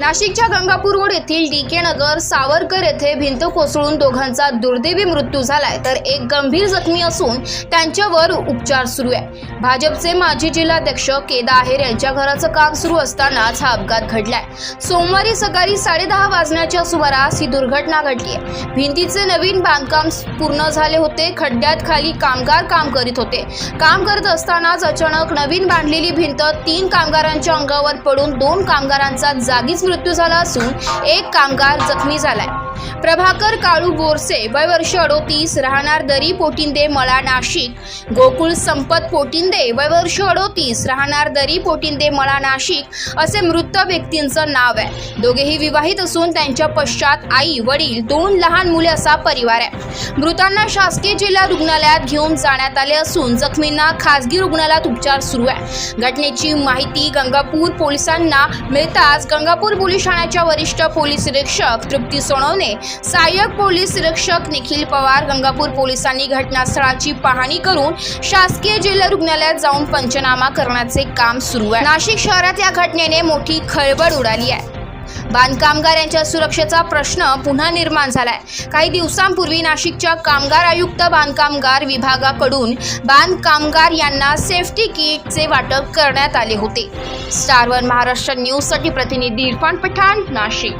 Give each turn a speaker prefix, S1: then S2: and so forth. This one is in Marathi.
S1: नाशिकच्या गंगापूर रोड येथील डी के नगर सावरकर येथे भिंत कोसळून दोघांचा दुर्दैवी मृत्यू झालाय. तर एक गंभीर जखमी असून त्यांच्यावर उपचार सुरू आहे. भाजपचे माजी जिल्हाध्यक्ष केदा आहेर यांच्या घराचं काम सुरू असतानाच हा अपघात घडलाय. सोमवारी सकाळी साडेदहा वाजण्याच्या सुमारास ही दुर्घटना घडली आहे. भिंतीचे नवीन बांधकाम पूर्ण झाले होते. खड्ड्यात खाली कामगार काम करीत होते. काम करत असतानाच अचानक नवीन बांधलेली भिंत तीन कामगारांच्या अंगावर पडून दोन कामगारांचा जागीच मृत्यू झाला असून एक कामगार जखमी झालाय. प्रभाकर काळू बोरसे वय वर्ष अडोतीस राहणार दरी पोटिंदे मळा नाशिक. गोकुळ संपत पोटिंदे वय वर्ष अडोतीस राहणार दरी पोटिंदे मळा नाशिक असे मृत व्यक्तींचं नाव आहे. दोघेही विवाहित असून त्यांच्या पश्चात आई वडील दोन लहान मुले असा परिवार आहे. मृतांना शासकीय जिल्हा रुग्णालयात घेऊन जाण्यात आले असून जखमींना खासगी रुग्णालयात उपचार सुरू आहे. घटनेची माहिती गंगापूर पोलिसांना मिळताच गंगापूर पोलीस ठाण्याच्या वरिष्ठ पोलीस निरीक्षक तृप्ती सोनवणे सहाय्यक पोलीस निरीक्षक निखिल पवार गंगापूर पोलिसांनी घटनास्थळाची पाहणी करून शासकीय जिल्हा रुग्णालयात जाऊन पंचनामा करण्याचे काम सुरू आहे. नाशिक शहरात या घटनेने मोठी खळबळ उडाली आहे. बांधकामगार यांच्या सुरक्षेचा प्रश्न पुन्हा निर्माण झालाय. काही दिवसांपूर्वी नाशिकच्या कामगार आयुक्त बांधकामगार विभागाकडून बांधकामगार यांना सेफ्टी किटचे वाटप करण्यात आले होते. स्टार वन महाराष्ट्र न्यूजसाठी प्रतिनिधी इरफान पठाण नाशिक.